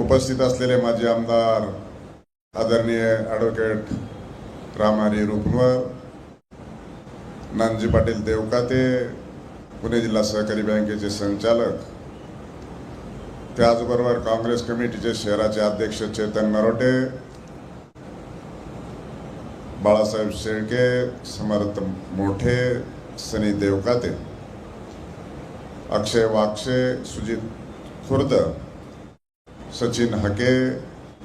उपस्थित असलेले माजी आमदार आदरणीय ॲडव्होकेट रामहरी रुपनवर नानजी पाटील देवकाते पुणे जिल्हा सहकारी बँकेचे संचालक त्याचबरोबर काँग्रेस कमिटीचे शहराचे अध्यक्ष चेतन नरोटे बाळासाहेब शेळके समर्थ मोठे सनी देवकाते अक्षय वाक्षे सुजित खुर्द सचिन हके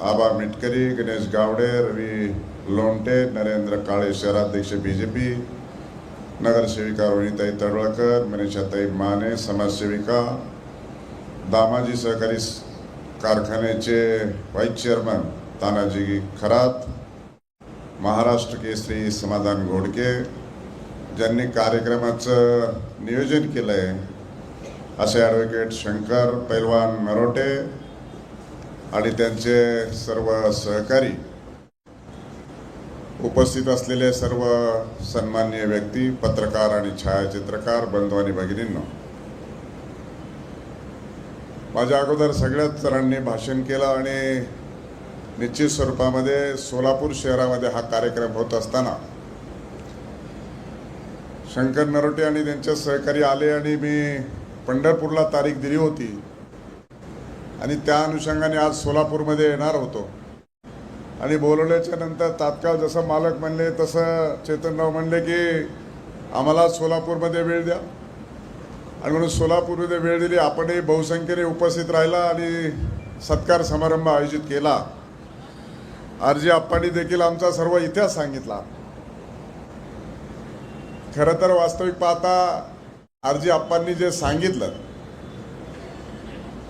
आबा मिटकरी गणेश गावडे रवी लोंटे नरेंद्र काळे शहराध्यक्ष बी जे पी नगरसेविका रोहिताई तडवळकर मनीषाताई माने समाजसेविका दामाजी सहकारी कारखान्याचे व्हाईस चेअरमन तानाजी खरात महाराष्ट्र केसरी समाधान घोडके ज्यांनी कार्यक्रमाचं नियोजन केलं आहे असे ॲडव्होकेट शंकर पैलवान मरोटे आणि त्यांचे सर्व सहकारी उपस्थित असलेले सर्व सन्मान्य व्यक्ती पत्रकार आणि छायाचित्रकार बंधू आणि भगिनींनो. माझ्या अगोदर सगळ्याच जणांनी भाषण केलं आणि निश्चित स्वरूपामध्ये सोलापूर शहरामध्ये हा कार्यक्रम होत असताना शंकर नरोटे आणि त्यांचे सहकारी आले आणि मी पंढरपूरला तारीख दिली होती. आणि त्या अनुषंगाने आज सोलापूरमध्ये येणार होतो. आणि बोलवल्याच्या नंतर तात्काळ जसं मालक म्हणले तसं चेतनराव म्हणले की आम्हाला सोलापूरमध्ये वेळ द्या. आणि म्हणून सोलापूरमध्ये वेळ दिली. आपणही बहुसंख्येने उपस्थित राहिला आणि सत्कार समारंभ आयोजित केला. आरजी आप्पांनी देखील आमचा सर्व इतिहास सांगितला. खरं तर वास्तविक पाहता आरजी आप्पांनी जे सांगितलं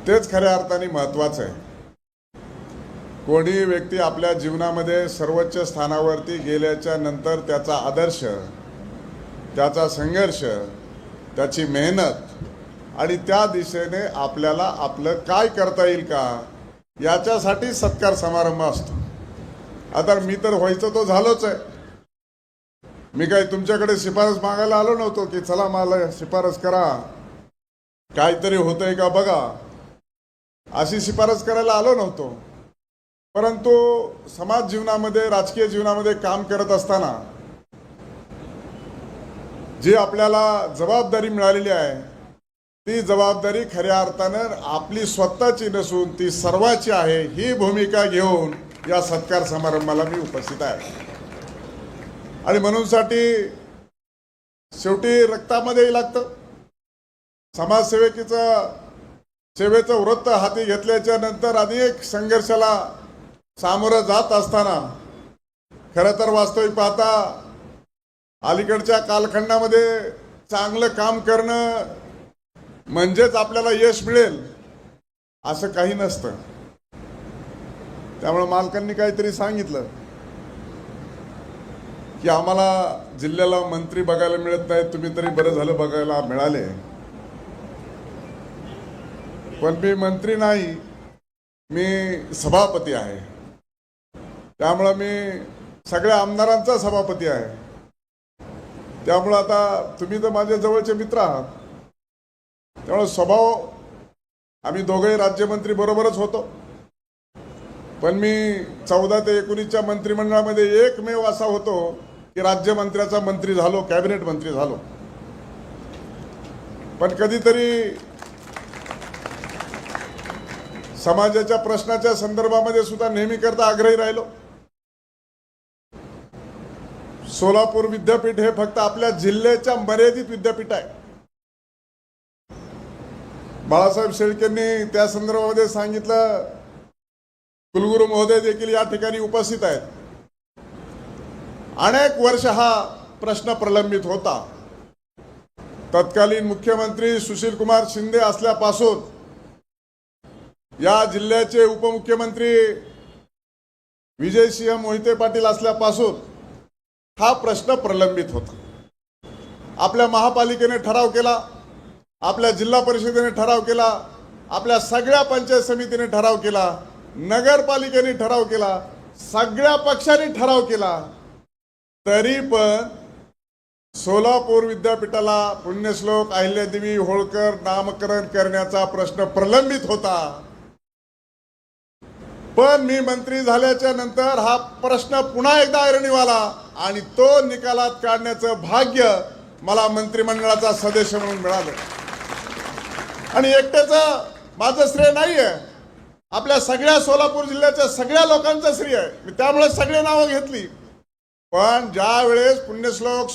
तेच खऱ्या अर्थाने महत्वाचं आहे. कोणी व्यक्ती आपल्या जीवनामध्ये सर्वोच्च स्थानावरती गेल्याच्यानंतर त्याचा आदर्श त्याचा संघर्ष त्याची मेहनत आणि त्या दिशेने आपल्याला आपलं काय करता येईल का याच्यासाठी सत्कार समारंभ असतो. आता मी तर व्हायचं तो झालोच आहे. मी काही तुमच्याकडे शिफारस मागायला आलो नव्हतो की चला मला शिफारस करा. काहीतरी होतंय का बघा. अशी शिफारस करायला आलो नव्हतो. परंतु समाज जीवनामध्ये राजकीय जीवनामध्ये काम करत असताना जी आपल्याला जबाबदारी मिळालेली आहे ती जबाबदारी खऱ्या अर्थानं आपली स्वतःची नसून ती सर्वाची आहे ही भूमिका घेऊन या सत्कार समारंभाला मी उपस्थित आहे. आणि म्हणूनसाठी शेवटी रक्तामध्ये लागतं. समाजसेवकीचं सेवेचं वृत्त हाती घेतल्याच्या नंतर अनेक संघर्षाला सामोरं जात असताना खरं तर वास्तविक पाहता अलीकडच्या कालखंडामध्ये चांगलं काम करणं म्हणजेच आपल्याला यश मिळेल असं काही नसतं. त्यामुळे मालकांनी काहीतरी सांगितलं की आम्हाला जिल्ह्याला मंत्री बघायला मिळत नाही तुम्ही तरी बरं झालं बघायला मिळाले. पण मी मंत्री नाही मी सभापती आहे. त्यामुळं मी सगळ्या आमदारांचा सभापती आहे. त्यामुळं आता तुम्ही तर माझ्या जवळचे मित्र आहात. त्यामुळं स्वभाव आम्ही दोघंही राज्यमंत्री बरोबरच होतो. पण मी चौदा ते एकोणीसच्या मंत्रिमंडळामध्ये एकमेव असा होतो की राज्यमंत्र्याचा मंत्री झालो कॅबिनेट मंत्री झालो. पण कधीतरी समाजाच्या प्रश्नाच्या संदर्भामध्ये सुद्धा नेहमी करता आग्रही राहिलो. सोलापूर विद्यापीठ हे फक्त आपल्या जिल्ह्याच्या मर्यादित विद्यापीठ आहे. बाळासाहेब शेळकेंनी त्या संदर्भामध्ये सांगितलं कुलगुरू महोदय देखील या ठिकाणी उपस्थित आहेत. अनेक वर्ष हा प्रश्न प्रलंबित होता. तत्कालीन मुख्यमंत्री सुशील कुमार शिंदे असल्यापासून या जिल्ह्याचे उपमुख्यमंत्री विजयसिंह मोहिते पाटील असल्यापासून हा प्रश्न प्रलंबित होता. आपल्या महापालिकेने ठराव केला आपल्या जिल्हा परिषदेने ठराव केला आपल्या सगळ्या पंचायत समितीने ठराव केला नगरपालिकेने ठराव केला सगळ्या पक्षांनी ठराव केला तरी पण सोलापूर विद्यापीठाला पुण्यश्लोक अहिल्यादेवी होळकर नामकरण करण्याचा प्रश्न प्रलंबित होता. पण मी मंत्री झाल्याच्यानंतर हा प्रश्न पुन्हा एकदा ऐरणीवाला आणि तो निकालात काढण्याचं भाग्य मला मंत्रिमंडळाचा सदस्य म्हणून मिळालं. आणि एकट्याच माझं श्रेय नाहीये. आपल्या सगळ्या सोलापूर जिल्ह्याच्या सगळ्या लोकांचं श्रेय आहे. मी त्यामुळे सगळे नावं घेतली. पण ज्या वेळेस पुण्यश्लोक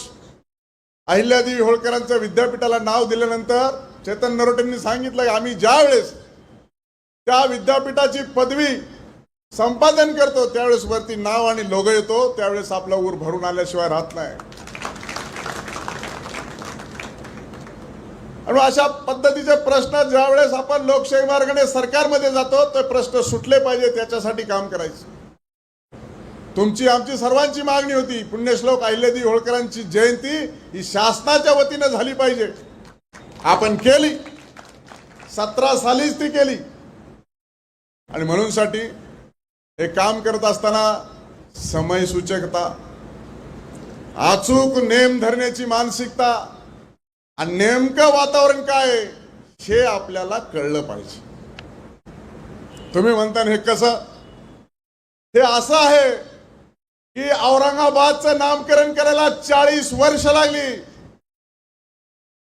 अहिल्यादेवी होळकरांचं विद्यापीठाला नाव दिल्यानंतर चेतन नरोटेंनी सांगितलं की आम्ही ज्या वेळेस त्या विद्यापीठाची पदवी संपादन करतो त्यावेळेस वरती नाव आणि लोग येतो त्यावेळेस आपला ऊर भरून आल्याशिवाय राहत नाही. आणि अशा पद्धतीचे प्रश्न ज्या वेळेस आपण लोकशाही मार्गाने सरकारमध्ये जातो ते प्रश्न सुटले पाहिजे त्याच्यासाठी काम करायचं. तुमची आमची सर्वांची मागणी होती पुण्यश्लोक अहिल्यादेवी होळकरांची जयंती ही शासनाच्या वतीनं झाली पाहिजे. आपण केली. सतरा सालीच ती केली. आणि म्हणून साठी हे काम करत असताना समय सूचकता अचूक नेम धरण्याची मानसिकता आणि नेमकं वातावरण काय हे आपल्याला कळलं पाहिजे. तुम्ही म्हणता हे कसं? हे असं आहे की औरंगाबादचं नामकरण करायला चाळीस वर्ष लागली.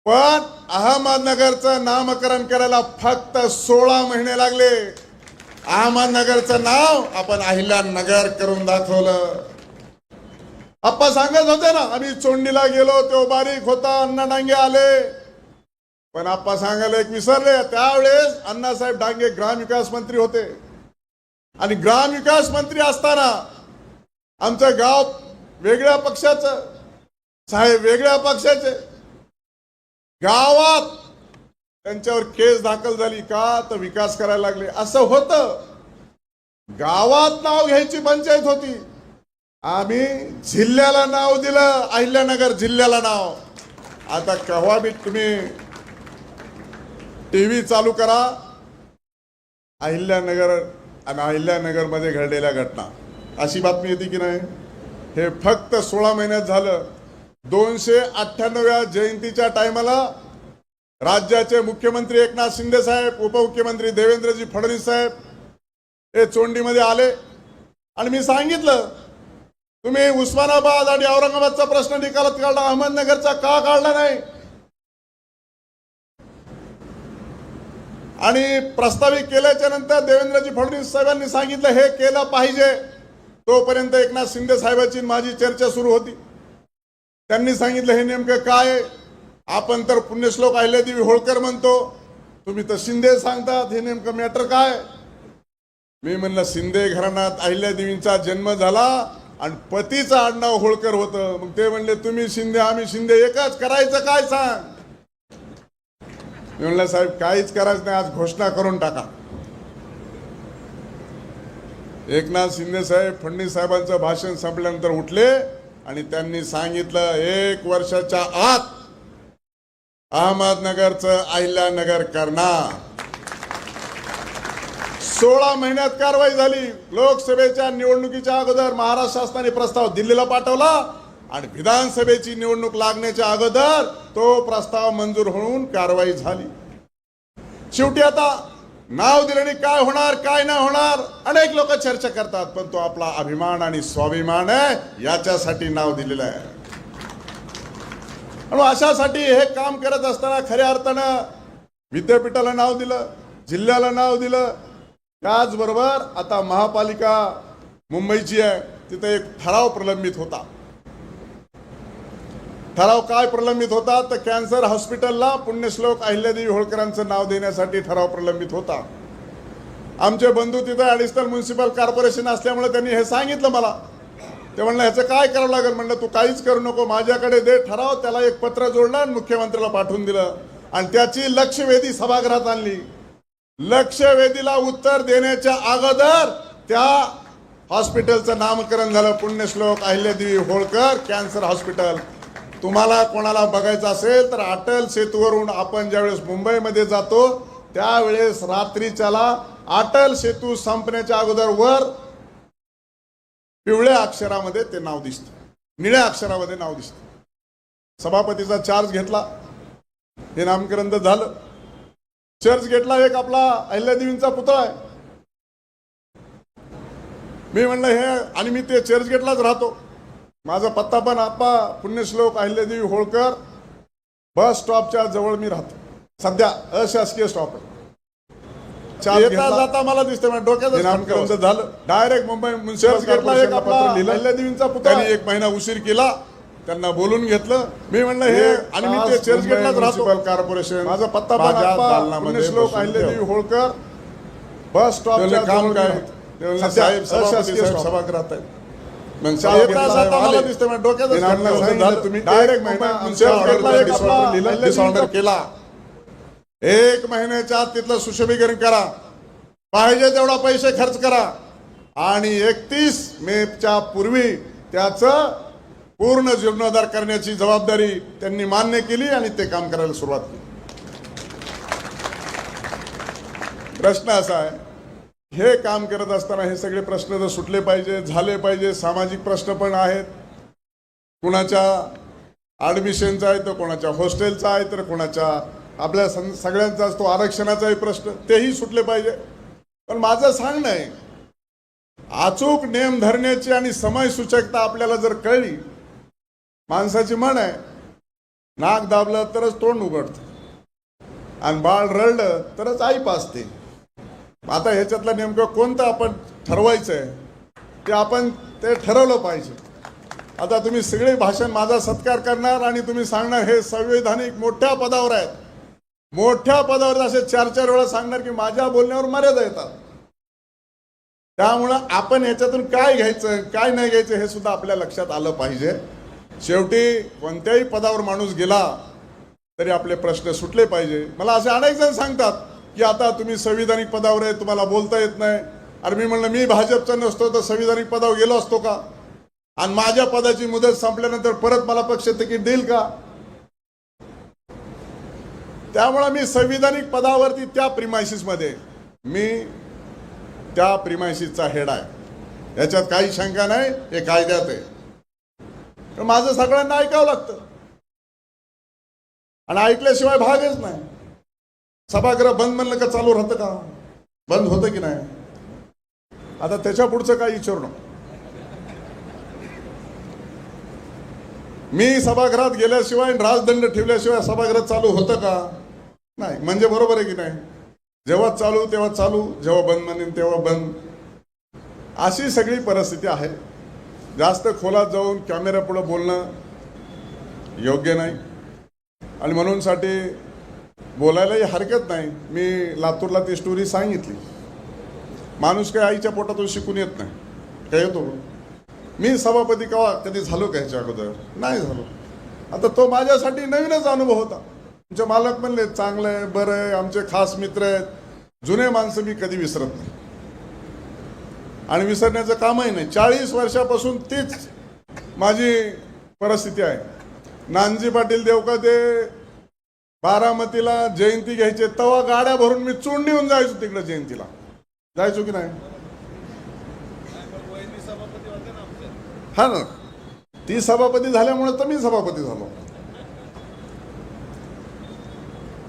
पण अहमदनगरचं नामकरण करायला फक्त सोळा महिने लागले. अहमदनगरचं नाव आपण अहिल्यानगर करून दाखवलं. आप्पा सांगत होते ना आम्ही चोंडीला गेलो तो बारीक होता अण्णा डांगे आले. पण आप्पा सांगायला एक विसरले त्यावेळेस अण्णासाहेब डांगे ग्रामविकास मंत्री होते. आणि ग्रामविकास मंत्री असताना आमचं गाव वेगळ्या पक्षाचं साहेब वेगळ्या पक्षाचे. गावात त्यांच्यावर केस दाखल झाली का तर विकास करायला लागले. असं होतं. गावात नाव घ्यायची पंचायत होती. आम्ही जिल्ह्याला नाव दिलं अहिल्यानगर जिल्ह्याला नाव. आता केव्हा बी तुम्ही टी व्ही चालू करा. अहिल्यानगर आणि अहिल्यानगरमध्ये घडलेल्या घटना. अशी बातमी येते की नाही? हे फक्त सोळा महिन्यात झालं. दोनशे अठ्ठ्याण्णव्या जयंतीच्या टायमाला राज्याचे मुख्यमंत्री एकनाथ शिंदे साहेब उपमुख्यमंत्री देवेंद्रजी फडणवीस साहेब हे चोंडीमध्ये आले. आणि मी सांगितलं तुम्ही उस्मानाबाद आणि औरंगाबादचा प्रश्न निकालात काढला अहमदनगरचा का काढला नाही? आणि प्रस्तावित केल्याच्यानंतर देवेंद्रजी फडणवीस साहेबांनी सांगितलं हे केलं पाहिजे. तोपर्यंत एकनाथ शिंदे साहेबांची माझी चर्चा सुरू होती. त्यांनी सांगितलं हे नेमकं काय आहे? आपण तर पुण्यश्लोक अहिल्यादेवी होळकर म्हणतो तुम्ही तर शिंदे सांगतात हे नेमकं मॅटर काय? मी म्हणलं शिंदे घराण्यात अहिल्यादेवींचा जन्म झाला आणि पतीचं आडनाव होळकर होतं. मग ते म्हणले तुम्ही शिंदे आम्ही शिंदे एकच करायचं काय सांग? मी म्हणलं साहेब काहीच करायचं नाही आज घोषणा करून टाका. एकनाथ शिंदे साहेब फडणवीस साहेबांचं भाषण संपल्यानंतर उठले आणि त्यांनी सांगितलं एक वर्षाच्या आत अहमदनगरचं अहिल्यानगर करणार सोळा महिन्यात कारवाई झाली. लोकसभेच्या निवडणुकीच्या अगोदर महाराष्ट्र शासनाने प्रस्ताव दिल्लीला पाठवला आणि विधानसभेची निवडणूक लागण्याच्या अगोदर तो प्रस्ताव मंजूर होऊन कारवाई झाली. शेवटी आता नाव दिल्याने काय होणार काय नाही होणार अनेक लोक चर्चा करतात पण तो आपला अभिमान आणि स्वाभिमान आहे याच्यासाठी नाव दिलेलं आहे. आणि अशासाठी हे काम करत असताना खऱ्या अर्थानं विद्यापीठाला नाव दिलं जिल्ह्याला नाव दिलं. त्याचबरोबर आता महापालिका मुंबईची आहे तिथे एक ठराव प्रलंबित होता. ठराव काय प्रलंबित होता? तर कॅन्सर हॉस्पिटलला पुण्यश्लोक अहिल्यादेवी होळकरांचं नाव देण्यासाठी ठराव प्रलंबित होता. आमचे बंधू तिथं ॲडिशनल म्युन्सिपल कॉर्पोरेशन असल्यामुळे त्यांनी हे सांगितलं मला. ते म्हणलं ह्याचं काय करावं लागेल? म्हणलं तू काहीच करू नको. माझ्याकडे दे ठराव. त्याला एक पत्र जोडलं आणि मुख्यमंत्र्याला पाठवून दिलं. आणि त्याची लक्षवेधी सभागृहात आणली. लक्षवेधीला उत्तर देण्याच्या अगोदर त्या हॉस्पिटलचं नामकरण झालं. Punyashlok Ahilyadevi Holkar cancer hospital. तुम्हाला कोणाला बघायचं असेल तर अटल सेतूवरून आपण ज्यावेळेस मुंबईमध्ये जातो त्यावेळेस रात्रीच्याला अटल सेतू संपण्याच्या अगोदर वर पिवळ्या अक्षरामध्ये ते नाव दिसतं. निळ्या अक्षरामध्ये नाव दिसतं. सभापतीचा चार्ज घेतला. हे नामकरण तर झालं. चर्च गेटला एक आपला अहिल्यादेवींचा पुतळा आहे. मी म्हणलं हे आणि मी ते चर्चगेटलाच राहतो. माझा पत्ता पण आप्पा पुण्यश्लोक अहिल्यादेवी होळकर बस स्टॉपच्या जवळ मी राहतो. सध्या अशासकीय स्टॉप आहे. येता जाता मला दिसते डोक्याचं नामकरण झालं. डायरेक्ट मुंबई म्युन्सिपल त्यांनी एक महिना उशीर केला. त्यांना बोलून घेतलं. मी म्हणलं हे आणि मी ते चर्चगेटलाच राहतो. कॉर्पोरेशन माझा पत्ता पुण्यश्लोक अहिल्यादेवी होळकर बस स्टॉपच्या काम काय? साहेब अशासकीय सभागृहात आहे मग येता जाता मला दिसतं डोक्याचं नामकरण झालं. तुम्ही डायरेक्ट डिसऑर्डर केला. एक महिन्याच्या आत तिथलं सुशोभीकरण करा. पाहिजे तेवढा पैसे खर्च करा. आणि एकतीस मेच्या पूर्वी त्याचं पूर्ण जीर्णोद्धार करण्याची जबाबदारी त्यांनी मान्य केली आणि ते काम करायला सुरुवात केली. प्रश्न असा आहे हे काम करत असताना हे सगळे प्रश्न जर सुटले पाहिजे झाले पाहिजे सामाजिक प्रश्न पण आहेत. कुणाच्या ॲडमिशनचा आहे तर कोणाच्या हॉस्टेलचा आहे तर कोणाच्या आपल्या सं- सगळ्यांचा असतो आरक्षणाचाही प्रश्न तेही सुटले पाहिजे. पण माझं सांगणं आहे अचूक नेम धरण्याची आणि समय सूचकता आपल्याला जर कळली माणसाची म्हण आहे नाक दाबलं तरच तोंड उघडतं. आणि बाळ रडलं तरच आई पाजते आता ह्याच्यातलं नेमकं कोणतं आपण ठरवायचं आहे ते आपण ते ठरवलं पाहिजे. आता तुम्ही सगळे भाषण माझा सत्कार करणार आणि तुम्ही सांगणार हे संवैधानिक मोठ्या पदावर आहेत. मोठ्या पदावर असे चार चार वेळा सांगणार की माझ्या बोलण्यावर मर्यादा येतात. त्यामुळं आपण याच्यातून काय घ्यायचं काय नाही घ्यायचं हे सुद्धा आपल्या लक्षात आलं पाहिजे. शेवटी कोणत्याही पदावर माणूस गेला तरी आपले प्रश्न सुटले पाहिजे. मला असे अनेक जण सांगतात की आता तुम्ही संविधानिक पदावर आहे तुम्हाला बोलता येत नाही. अरे मी म्हणलं मी भाजपचा नसतो तर संविधानिक पदावर गेलो असतो का? आणि माझ्या पदाची मुदत संपल्यानंतर परत मला पक्ष तिकीट देईल का? त्यामुळं मी संविधानिक पदावरती त्या प्रिमायसिसमध्ये मी त्या प्रिमायसिसचा हेड आहे. याच्यात काही शंका नाही हे कायद्यात आहे. तर माझं सगळ्यांना ऐकावं लागतं. आणि ऐकल्याशिवाय भागच नाही. सभागृह बंद म्हणलं का चालू राहतं का? बंद होतं की नाही? आता त्याच्या पुढचं काही विचारू नको. मी सभागृहात गेल्याशिवाय आणि राजदंड ठेवल्याशिवाय सभागृह चालू होतं का? नाही. म्हणजे बरोबर आहे की नाही? जेव्हा चालू तेव्हा चालू जेव्हा बंद म्हणेन तेव्हा बंद. अशी सगळी परिस्थिती आहे. जास्त खोलात जाऊन कॅमेरा बोलणं योग्य नाही. आणि म्हणूनसाठी बोलायलाही हरकत नाही. मी लातूरला ती स्टोरी सांगितली. माणूस काय आईच्या पोटातून शिकून येत नाही. काय येतो मी सभापती कवा कधी झालो का ह्याच्या अगोदर? नाही झालो. आता तो माझ्यासाठी नवीनच अनुभव होता. तुमचे मालक म्हणले चांगलं आहे बरं आहे आमचे खास मित्र आहेत. जुने माणसं मी कधी विसरत नाही. आणि विसरण्याचं कामही नाही. चाळीस वर्षापासून तीच माझी परिस्थिती आहे. नानजी पाटील देवका ते बारामतीला जयंती घ्यायचे तेव्हा गाड्या भरून मी चुंडीहून जायचो तिकडे जयंतीला. जायचो की नाही? हा ना. ती सभापती झाल्यामुळे तर मी सभापती झालो.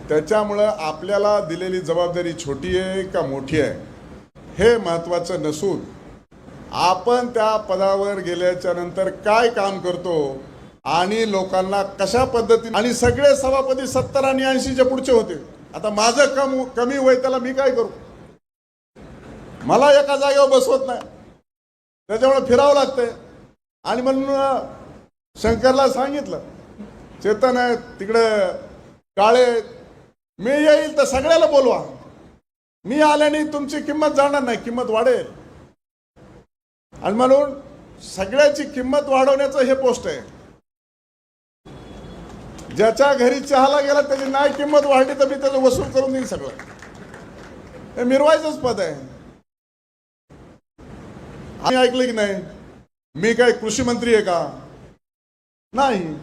त्याच्यामुळं आपल्याला दिलेली जबाबदारी छोटी आहे का मोठी आहे? हे महत्वाचं नसून आपण त्या पदावर गेल्याच्यानंतर काय काम करतो आणि लोकांना कशा पद्धतीने आणि सगळे सभापती सत्तर आणि ऐंशीच्या पुढचे होते. आता माझं कम कमी वय त्याला मी काय करू? मला एका जागेवर बसवत नाही. त्याच्यामुळे फिरावं लागतंय. आणि म्हणून शंकरला सांगितलं चेतन आहे तिकडं काळे मी येईल तर सगळ्याला बोलवा. मी आल्याने तुमची किंमत जाणार नाही किंमत वाढेल. आणि म्हणून सगळ्याची किंमत वाढवण्याचं हे पोस्ट आहे. ज्याच्या घरी चहाला गेला त्याची नाही किंमत वाढली तर मी त्याचं वसूल करून देईन सगळं. हे मिरवायचंच पद आहे. आम्ही ऐकलं की नाही? मी काय कृषी मंत्री आहे का? नाही.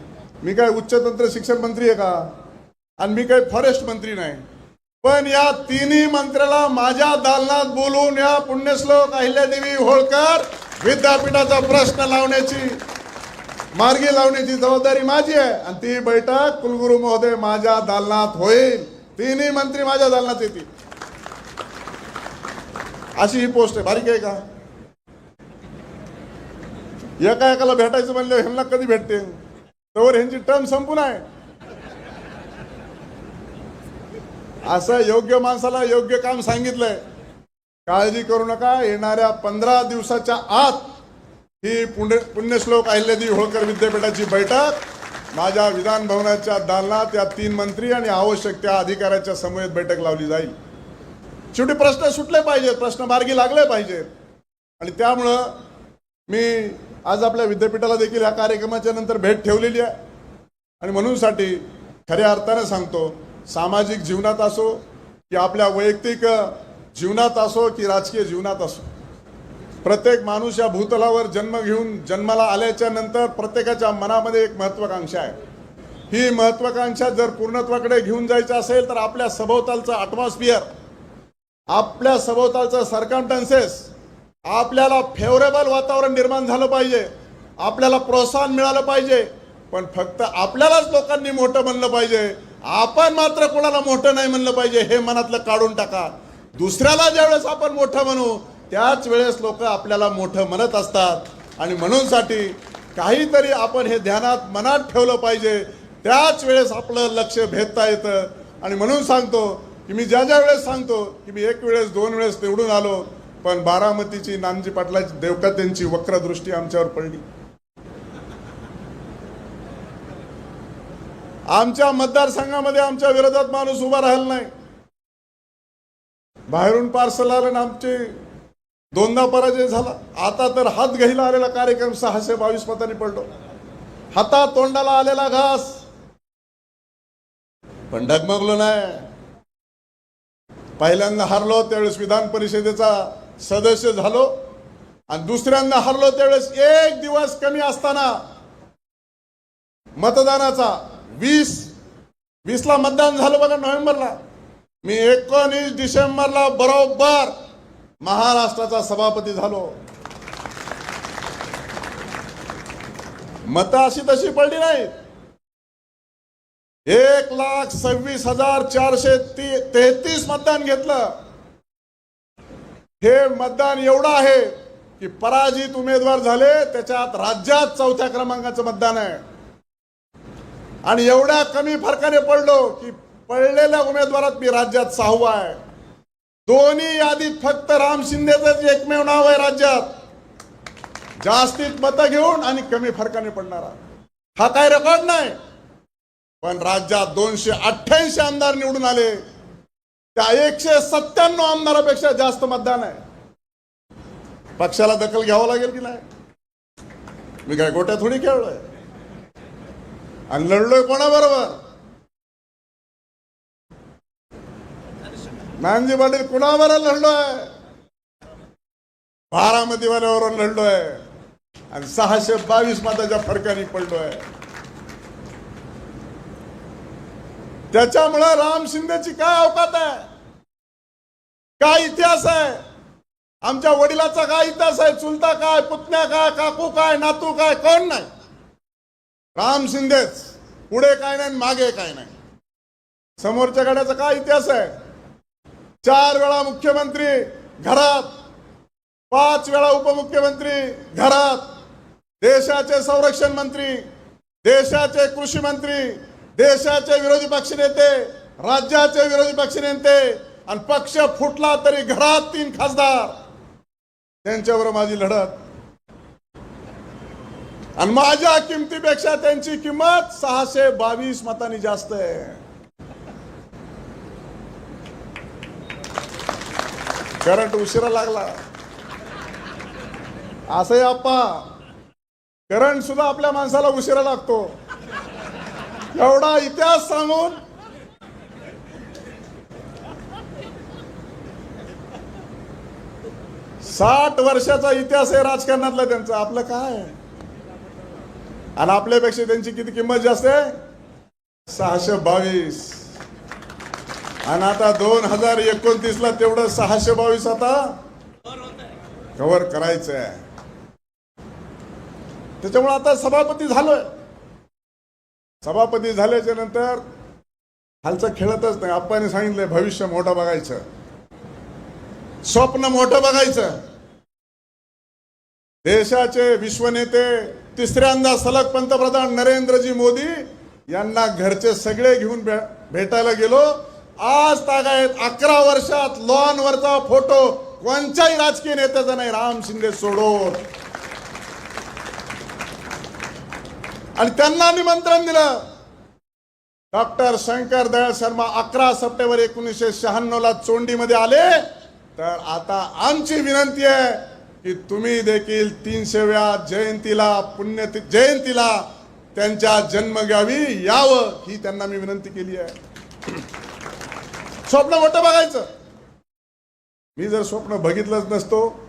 मी काय उच्च तंत्र शिक्षण मंत्री आहे का? आणि मी काय फॉरेस्ट मंत्री नाही. पण या तिन्ही मंत्र्याला माझ्या दालनात बोलून या पुण्यश्लोक अहिल्यादेवी होळकर विद्यापीठाचा प्रश्न लावण्याची मार्गी लावण्याची जबाबदारी माझी आहे. आणि ती बैठक कुलगुरू महोदय माझ्या दालनात होईल. तिन्ही मंत्री माझ्या दालनात येतील. अशी ही पोस्ट आहे. बारीक आहे का? एका एकाला भेटायचं म्हणलं ह्यांना कधी भेटते? तर ह्यांची टर्म संपून आहे. असं योग्य माणसाला योग्य काम सांगितलंय. काळजी करू नका येणाऱ्या पंधरा दिवसाच्या आत ही पुण्य पुण्यश्लोक अहिल्यादेवी होळकर विद्यापीठाची बैठक माझ्या विधान भवनाच्या दालनात या तीन मंत्री आणि आवश्यक त्या अधिकाऱ्याच्या समवेत बैठक लावली जाईल. शेवटी प्रश्न सुटले पाहिजेत प्रश्न मार्गी लागले पाहिजेत. आणि त्यामुळं मी आज आपल्या विद्यापीठाला देखील या कार्यक्रमाच्या नंतर भेट ठेवलेली आहे. आणि म्हणूनसाठी खऱ्या अर्थाने सांगतो सामाजिक जीवनात असो की आपल्या वैयक्तिक जीवनात असो की राजकीय जीवनात असो. प्रत्येक माणूस या भूतलावर जन्म घेऊन जन्माला आल्याच्यानंतर प्रत्येकाच्या मनामध्ये एक महत्वाकांक्षा आहे. ही महत्वाकांक्षा जर पूर्णत्वाकडे घेऊन जायचं असेल तर आपल्या सभोवतालचं अटमॉस्फिअर आपल्या सभोवतालचं सरकमटन्सेस आपल्याला फेवरेबल वातावरण निर्माण झालं पाहिजे. आपल्याला प्रोत्साहन मिळालं पाहिजे. पण फक्त आपल्यालाच लोकांनी मोठं म्हणलं पाहिजे. आपण मात्र कोणाला मोठं नाही म्हणलं पाहिजे हे मनातलं काढून टाका. दुसऱ्याला ज्यावेळेस आपण मोठं म्हणू त्याच वेळेस लोक आपल्याला मोठं म्हणत असतात. आणि म्हणूनसाठी काहीतरी आपण हे ध्यानात मनात ठेवलं पाहिजे. त्याच वेळेस आपलं लक्ष भेदता येतं. आणि म्हणून सांगतो की मी ज्या ज्या वेळेस सांगतो की मी एक वेळेस दोन वेळेस निवडून आलो पण बारामतीची नानजी पाटलाची देवकत्यांची वक्रदृष्टी आमच्यावर पडली. आमच्या मतदारसंघामध्ये आमच्या विरोधात माणूस उभा राहिला नाही. बाहेरून पार्सल आलं आणि आमचे दोनदा पराजय झाला. आता तर हात घ्यायला आलेला कार्यक्रम सहाशे बावीस मतांनी पडलो. हातात तोंडाला आलेला घास. पण डगमगलो नाही. पहिल्यांदा हारलो त्यावेळेस विधान परिषदेचा सदस्य झालो आणि दुसऱ्यांदा हरलो त्यावेळेस एक दिवस कमी असताना मतदानाचा वीस वीसला मतदान झालं बघा नोव्हेंबरला. मी एकोणीस डिसेंबरला बरोबर महाराष्ट्राचा सभापती झालो. मत अशी तशी पडली नाहीत. एक लाख सव्वीस हजार चारशे ती- तेहतीस मतदान घेतलं. हे मतदान एवढं आहे की पराजित उमेदवार झाले त्याच्यात राज्यात चौथ्या क्रमांकाचं मतदान आहे. आणि एवढ्या कमी फरकाने पडलो की पडलेल्या उमेदवारात मी राज्यात सहावा आहे. दोन्ही यादीत फक्त राम शिंदेच एकमेव नाव आहे राज्यात. जास्तीत मतं घेऊन आणि कमी फरकाने पडणारा हा काय रेकॉर्ड नाही. पण राज्यात दोनशे अठ्ठ्याऐंशी आमदार निवडून आले. त्या एकशे सत्त्याण्णव आमदारापेक्षा जास्त मतदान आहे. पक्षाला दखल घ्यावं लागेल की नाही? मी काय गोट्या थोडी खेळलोय? आणि लढलोय कोणाबरोबर? नानजी पाटील कुणाबरोबर लढलोय? बारामतीवाल्याबरोबर लढलोय. आणि सहाशे बावीस मताच्या फरकाने पडलोय. त्याच्यामुळं राम शिंदेची काय अवकात आहे? काय इतिहास आहे? आमच्या वडिलाचा काय इतिहास आहे? चुलता काय? पुतण्या काय? काकू काय? नातू काय? कोण नाही. राम शिंदेच. पुढे काय नाही मागे काय नाही. समोरच्या गाड्याचा काय इतिहास आहे? चार वेळा मुख्यमंत्री घरात पाच वेळा उपमुख्यमंत्री घरात देशाचे संरक्षण मंत्री देशाचे कृषी मंत्री देशाचे विरोधी पक्षनेते राज्याचे विरोधी पक्षनेते आणि पक्ष फुटला तरी घरात तीन खासदार. त्यांच्यावर माझी लढत. आणि माझ्या किमतीपेक्षा त्यांची किंमत सहाशे बावीस मतांनी जास्त आहे. करंट उशिरा लागला. असंही आप्पा करंट सुद्धा आपल्या माणसाला उशिरा लागतो. एवढा इतिहास सांगून साठ वर्षाचा इतिहास आहे राजकारणातला त्यांचा. आपलं काय? आणि आपल्यापेक्षा त्यांची किती किंमत जास्त आहे? सहाशे बावीस. आणि आता दोन हजार एकोणतीस ला तेवढं सहाशे बावीस आता कव्हर करायचं आहे त्याच्यामुळे आता सभापती झालोय. सभापती झाल्याच्यानंतर हालचा खेळतच नाही. आपण सांगितलंय भविष्य मोठं बघायचं. स्वप्न मोठं बघायचं. देशाचे विश्वनेते तिसऱ्यांदा सलग पंतप्रधान नरेंद्रजी मोदी यांना घरचे सगळे घेऊन भे- भेटायला गेलो. आज तागायत अकरा वर्षात लॉनवरचा फोटो. कोणत्याही राजकीय नेत्याचा नाही. राम शिंदे सोडो आणि त्यांना निमंत्रण दिलं. डॉक्टर शंकर दयाळ शर्मा अकरा सप्टेंबर एकोणीसशे शहाण्णव ला चोंडीमध्ये आले. तर आता आमची विनंती आहे की तुम्ही देखील तीनशेव्या जयंतीला पुण्य जयंतीला त्यांच्या जन्मगावी यावं ही त्यांना मी विनंती केली आहे. स्वप्न मोठं बघायचं. मी जर स्वप्न बघितलंच नसतो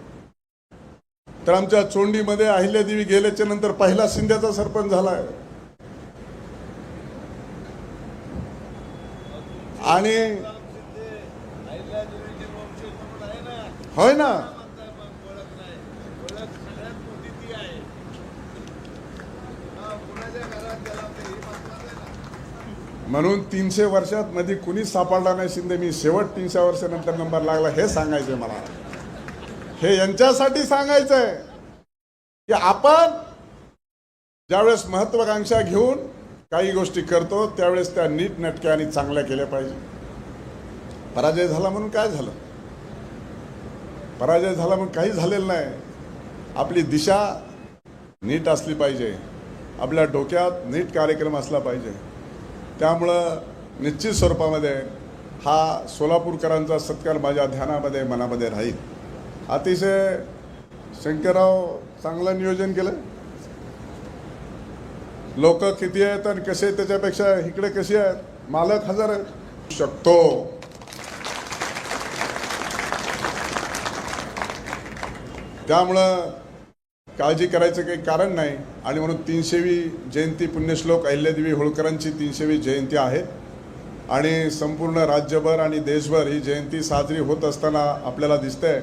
तर आमच्या चोंडीमध्ये अहिल्यादेवी गेल्याच्यानंतर पहिला शिंद्याचा सरपंच झालाय आणि होय ना? म्हणून तीनशे वर्षात मध्ये कुणीच सापडला नाही शिंदे. मी शेवट तीनशे वर्षानंतर नंबर लागला हे सांगायचंय मला. हे यांच्यासाठी सांगायचंय की आपण ज्यावेळेस महत्वाकांक्षा घेऊन काही गोष्टी करतो त्यावेळेस त्या नीट नटक्या आणि चांगल्या केल्या पाहिजे. पराजय झाला म्हणून काय झालं? पराजय झाला म्हणून काही झालेलं नाही. आपली दिशा नीट असली पाहिजे. आपल्या डोक्यात नीट कार्यक्रम असला पाहिजे. त्यामुळं निश्चित स्वरूपामध्ये हा सोलापूरकरांचा सत्कार माझ्या ध्यानामध्ये मनामध्ये राहील. अतिशय शंकरराव चांगलं नियोजन केलं. लोक किती आहेत आणि कसे आहेत त्याच्यापेक्षा इकडे कशी आहेत? मालक हजार आहेत. शकतो. त्यामुळं काळजी करायचं काही कारण नाही. आणि म्हणून तीनशेवी जयंती पुण्यश्लोक अहिल्यादेवी होळकरांची तीनशेवी जयंती आहे. आणि संपूर्ण राज्यभर आणि देशभर ही जयंती साजरी होत असताना आपल्याला दिसतंय.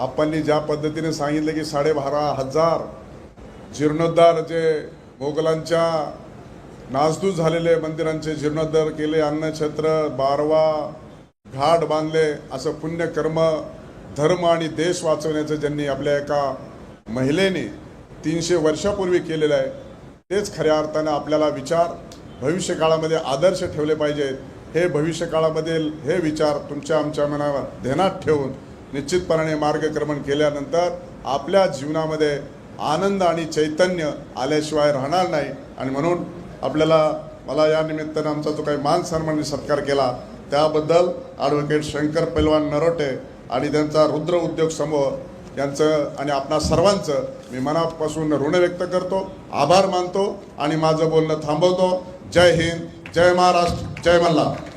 आपणनी ज्या पद्धतीने सांगितलं की साडेबारा हजार जीर्णोद्धार जे मोगलांच्या नासधूस झालेले मंदिरांचे जीर्णोद्धार केले अन्नक्षेत्र बारवा घाट बांधले असं पुण्यकर्म धर्म आणि देश वाचवण्याचं ज्यांनी आपल्या एका महिलेने तीनशे वर्षापूर्वी केलेलं आहे तेच खऱ्या अर्थानं आपल्याला विचार भविष्यकाळामध्ये आदर्श ठेवले पाहिजेत. हे भविष्यकाळामधील हे विचार तुमच्या आमच्या मनावर ध्यानात ठेवून निश्चितपणाने मार्गक्रमण केल्यानंतर आपल्या जीवनामध्ये आनंद आणि चैतन्य आल्याशिवाय राहणार नाही. आणि म्हणून आपल्याला मला या निमित्तानं आमचा जो काही मान सन्मान सत्कार केला त्याबद्दल ॲडव्होकेट शंकर पैलवान नरोटे आणि त्यांचा रुद्र उद्योग समूह यांचं आणि आपणा सर्वांचं मी मनापासून ऋण व्यक्त करतो आभार मानतो आणि माझं बोलणं थांबवतो. जय हिंद जय महाराष्ट्र जय मल्हार.